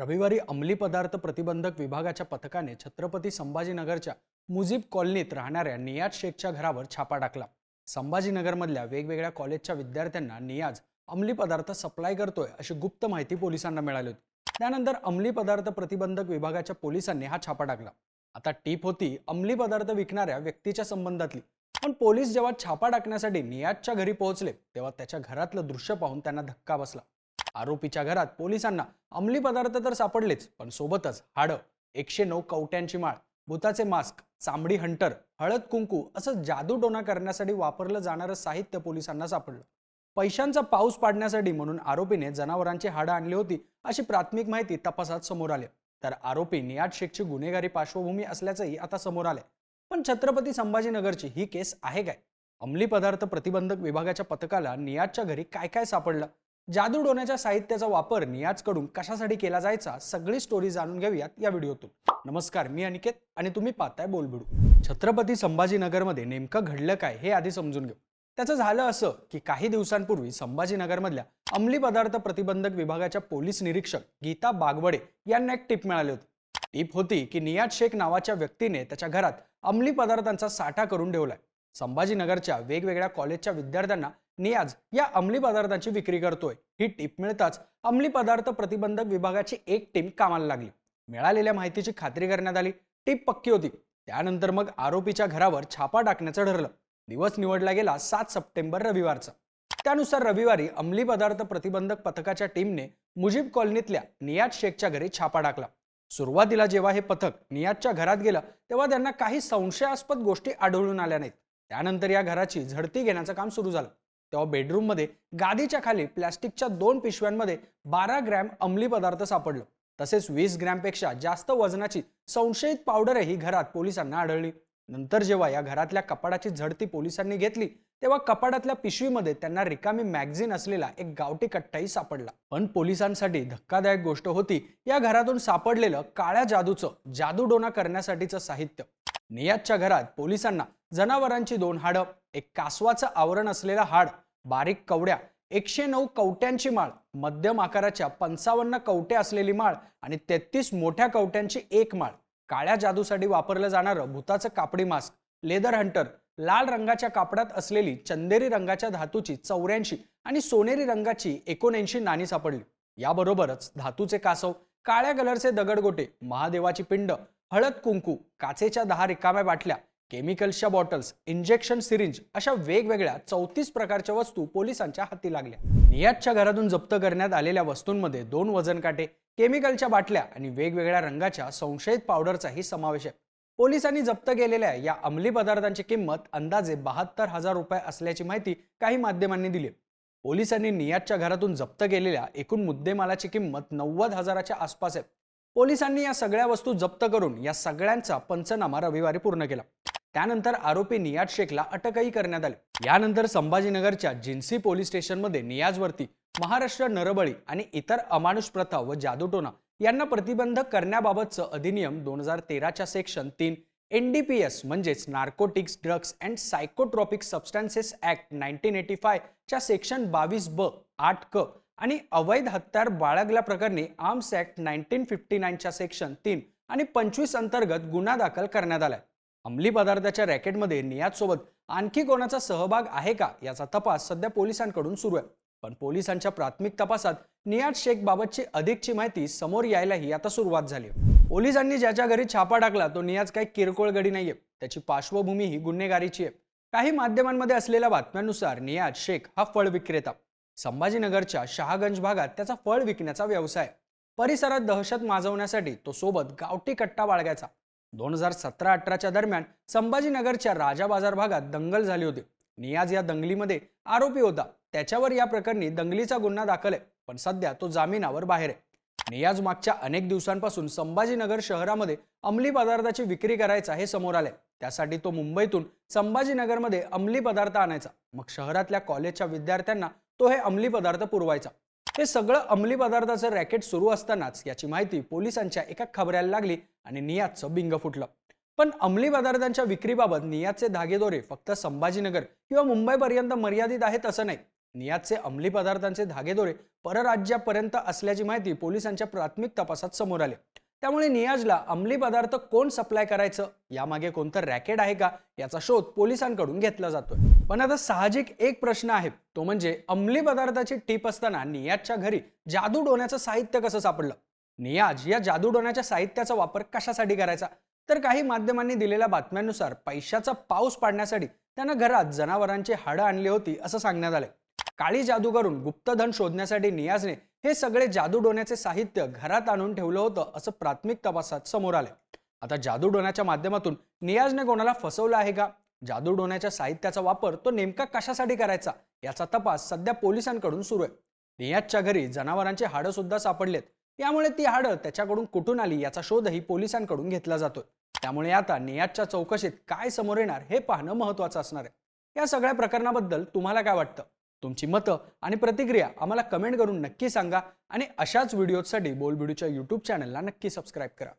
रविवारी अंमली पदार्थ प्रतिबंधक विभागाच्या पथकाने छत्रपती संभाजीनगरच्या मुजीब कॉलनीत राहणाऱ्या नियाज शेखच्या घरावर छापा टाकला. संभाजीनगरमधल्या वेगवेगळ्या कॉलेजच्या विद्यार्थ्यांना नियाज अंमली पदार्थ सप्लाय करतोय अशी गुप्त माहिती पोलिसांना मिळाली होती. त्यानंतर अंमली पदार्थ प्रतिबंधक विभागाच्या पोलिसांनी हा छापा टाकला. आता टीप होती अंमली पदार्थ विकणाऱ्या व्यक्तीच्या संबंधातली. पण पोलीस जेव्हा छापा टाकण्यासाठी नियाजच्या घरी पोहोचले तेव्हा त्याच्या घरातलं दृश्य पाहून त्यांना धक्का बसला. आरोपीच्या घरात पोलिसांना अंमली पदार्थ तर सापडलेच पण सोबतच हाडं एकशे नऊ कवट्यांची माळ भूताचे मास्क चांबडी हंटर हळद कुंकू असं जादूटोणा करण्यासाठी वापरलं जाणारं साहित्य पोलिसांना सापडलं. पैशांचा पाऊस पाडण्यासाठी म्हणून आरोपीने जनावरांची हाडं आणली होती अशी प्राथमिक माहिती तपासात समोर आली. तर आरोपी नियाज शेखची गुन्हेगारी पार्श्वभूमी असल्याचंही आता समोर आलंय. पण छत्रपती संभाजीनगरची ही केस आहे काय? अंमली पदार्थ प्रतिबंधक विभागाच्या पथकाला नियाजच्या घरी काय काय सापडलं? जादू डोण्याच्या साहित्याचा वापर नियाजकडून कशासाठी केला जायचा सगळी स्टोरी जाणून घेऊयात या व्हिडिओतून. नमस्कार मी अनिकेत आणि तुम्ही पाहताय बोलबिडू. छत्रपती संभाजीनगरमध्ये नेमकं घडलं काय हे आधी समजून घेऊ. त्याचं झालं असं की काही दिवसांपूर्वी संभाजीनगरमधल्या अंमली पदार्थ प्रतिबंधक विभागाच्या पोलीस निरीक्षक गीता बागवडे यांना एक टिप मिळाली होती. टीप होती की नियाज शेख नावाच्या व्यक्तीने त्याच्या घरात अंमली पदार्थांचा साठा करून ठेवलाय. संभाजीनगरच्या वेगवेगळ्या कॉलेजच्या विद्यार्थ्यांना नियाज या अंमली पदार्थांची विक्री करतोय. ही टीप मिळताच अंमली पदार्थ प्रतिबंधक विभागाची एक टीम कामाला लागली. मिळालेल्या माहितीची खात्री करण्यात आली. टीप पक्की होती. त्यानंतर मग आरोपीच्या घरावर छापा टाकण्याचं ठरलं. दिवस निवडला गेला सात सप्टेंबर रविवारचा. त्यानुसार रविवारी अंमली पदार्थ प्रतिबंधक पथकाच्या टीमने मुजीब कॉलनीतल्या नियाज शेखच्या घरी छापा टाकला. सुरुवातीला जेव्हा हे पथक नियाजच्या घरात गेलं तेव्हा त्यांना काही संशयास्पद गोष्टी आढळून आल्या नाहीत. त्यानंतर या घराची झडती घेण्याचं काम सुरू झालं. तेव्हा बेडरूममध्ये गादीच्या खाली प्लॅस्टिकच्या दोन पिशव्यांमध्ये बारा ग्रॅम अंमली पदार्थ सापडलं. तसेच वीस ग्रॅमपेक्षा जास्त वजनाची संशयित पावडरही घरात पोलिसांना आढळली. नंतर जेव्हा या घरातल्या कपाडाची झडती पोलिसांनी घेतली तेव्हा कपाडातल्या पिशवीमध्ये त्यांना रिकामी मॅगझिन असलेला एक गावठी कट्टाही सापडला. पण पोलिसांसाठी धक्कादायक गोष्ट होती या घरातून सापडलेलं काळ्या जादूचं जादूडोना करण्यासाठीचं साहित्य. नियाजच्या घरात पोलिसांना जनावरांची दोन हाडं एक कासवाचं आवरण असलेला हाड बारीक कवड्या एकशे नऊ कवट्यांची माळ मध्यम आकाराच्या पंचावन्न कवटे असलेली माळ आणि तेहतीस मोठ्या कवट्यांची एक माळ. काळ्या जादूसाठी वापरलं जाणारं भूताचं कापडी मास्क लेदर हंटर लाल रंगाच्या कापडात असलेली चंदेरी रंगाच्या धातूची चौऱ्याऐंशी आणि सोनेरी रंगाची एकोणऐंशी नाणी सापडली. याबरोबरच धातूचे कासव काळ्या कलरचे दगडगोटे महादेवाची पिंड हळद कुंकू काचेच्या दहा रिकाम्या बाटल्या केमिकल्सच्या बॉटल्स इंजेक्शन सिरिंज अशा वेगवेगळ्या चौतीस प्रकारच्या वस्तू पोलिसांच्या हाती लागल्या. नियाजच्या घरातून जप्त करण्यात आलेल्या वस्तूंमध्ये दोन वजन काटे केमिकलच्या बाटल्या आणि वेगवेगळ्या रंगाच्या संशयित पावडरचाही समावेश आहे. पोलिसांनी जप्त केलेल्या या अंमली पदार्थांची किंमत अंदाजे बहात्तर हजार रुपये असल्याची माहिती काही माध्यमांनी दिली पोलिसांनी नियाजच्या घरातून जप्त केलेल्या एकूण मुद्देमालाची किंमत नव्वद हजाराच्या आसपास आहे. पोलिसांनी या सगळ्या वस्तू जप्त करून या सगळ्यांचा पंचनामा रविवारी पूर्ण केला. त्यानंतर आरोपी नियाज शेखला अटकही करण्यात आली. यानंतर संभाजीनगरच्या जिन्सी पोलीस स्टेशनमध्ये नियाजवरती महाराष्ट्र नरबळी आणि इतर अमानुष प्रथा व जादूटोना यांना प्रतिबंध करण्याबाबतचं अधिनियम दोन हजार तेराच्या सेक्शन तीन एन डी पी एस म्हणजेच narcotics drugs and psychotropic substances act nineteen eighty five च्या सेक्शन बावीस ब आठ क आणि अवैध हत्यार बाळगल्याप्रकरणी आर्म्स ऍक्ट नाईन्टीन फिफ्टी नाईनच्या सेक्शन तीन आणि पंचवीस अंतर्गत गुन्हा दाखल करण्यात आलाय. अंमली पदार्थाच्या रॅकेटमध्ये नियाजसोबत आणखी कोणाचा सहभाग आहे का याचा तपास सध्या पोलिसांकडून सुरू आहे. पण पोलिसांच्या प्राथमिक तपासात नियाज शेख बाबतची अधिकची माहिती समोर यायलाही आता सुरुवात झाली पोलिसांनी ज्याच्या घरी छापा टाकला तो नियाज काही किरकोळ गडी नाहीये. त्याची पार्श्वभूमी ही गुन्हेगारीची आहे. काही माध्यमांमध्ये असलेल्या बातम्यांनुसार नियाज शेख हा फळ विक्रेता. संभाजीनगरच्या शहागंज भागात त्याचा फळ विकण्याचा व्यवसाय परिसरात दहशत माजवण्यासाठी तो सोबत गावठी कट्टा बाळगायचा. दोन हजार सतरा अठराच्या दरम्यान संभाजीनगरच्या राजा बाजार भागात दंगल झाली होती. नियाज या दंगलीमध्ये आरोपी होता. त्याच्यावर या प्रकरणी दंगलीचा गुन्हा दाखल आहे पण सध्या तो जामिनावर बाहेर आहे. नियाज मागच्या अनेक दिवसांपासून संभाजीनगर शहरामध्ये अंमली पदार्थाची विक्री करायचा हे समोर आलंय. त्यासाठी तो मुंबईतून संभाजीनगरमध्ये अंमली पदार्थ आणायचा. मग शहरातल्या कॉलेजच्या विद्यार्थ्यांना तो हे अंमली पदार्थ पुरवायचा. हे सगळं अंमली पदार्थाचं रॅकेट सुरू असतानाच याची माहिती पोलिसांच्या एका खबऱ्याला लागली आणि नियातचं बिंग फुटलं. पण अंमली पदार्थांच्या विक्रीबाबत नियातचे धागेदोरे फक्त संभाजीनगर किंवा मुंबईपर्यंत मर्यादित आहेत असं नाही. नियातचे अंमली पदार्थांचे धागेदोरे परराज्यापर्यंत असल्याची माहिती पोलिसांच्या प्राथमिक तपासात समोर आली. त्यामुळे नियाजला अंमली पदार्थ कोण सप्लाय करायचं? यामागे कोणतं रॅकेट आहे का? याचा शोध पोलिसांकडून घेतला जातोय. पण आता साहजिक एक प्रश्न आहे. तो म्हणजे अंमली पदार्थाची टीप असताना नियाजच्या घरी जादू डोण्याचं साहित्य कसं सापडलं? नियाज या जादू डोण्याच्या साहित्याचा वापर कशासाठी करायचा? तर काही माध्यमांनी दिलेल्या बातम्यांनुसार पैशाचा पाऊस पाडण्यासाठी त्यानं घरात जनावरांची हाडं आणली होती असं सांगण्यात आलंय. काळी जादू करून गुप्तधन शोधण्यासाठी नियाजने हे सगळे जादू डोण्याचे साहित्य घरात आणून ठेवलं होतं असं प्राथमिक तपासात समोर आलंय. आता जादू डोण्याच्या माध्यमातून नियाजने कोणाला फसवलं आहे का? जादू डोण्याच्या साहित्याचा वापर तो नेमका कशासाठी करायचा? याचा तपास सध्या पोलिसांकडून सुरू आहे. नियाजच्या घरी जनावरांची हाडं सुद्धा सापडलेत. यामुळे ती हाडं त्याच्याकडून कुठून आली याचा शोधही पोलिसांकडून घेतला जातोय. त्यामुळे आता नियाजच्या चौकशीत काय समोर येणार हे पाहणं महत्वाचं असणार आहे. या सगळ्या प्रकरणाबद्दल तुम्हाला काय वाटतं? तुमची मतं आणि प्रतिक्रिया आम्हाला कमेंट करून नक्की सांगा आणि अशाच व्हिडिओसाठी बोलबिडूच्या यूट्यूब चॅनलला नक्की सबस्क्राईब करा.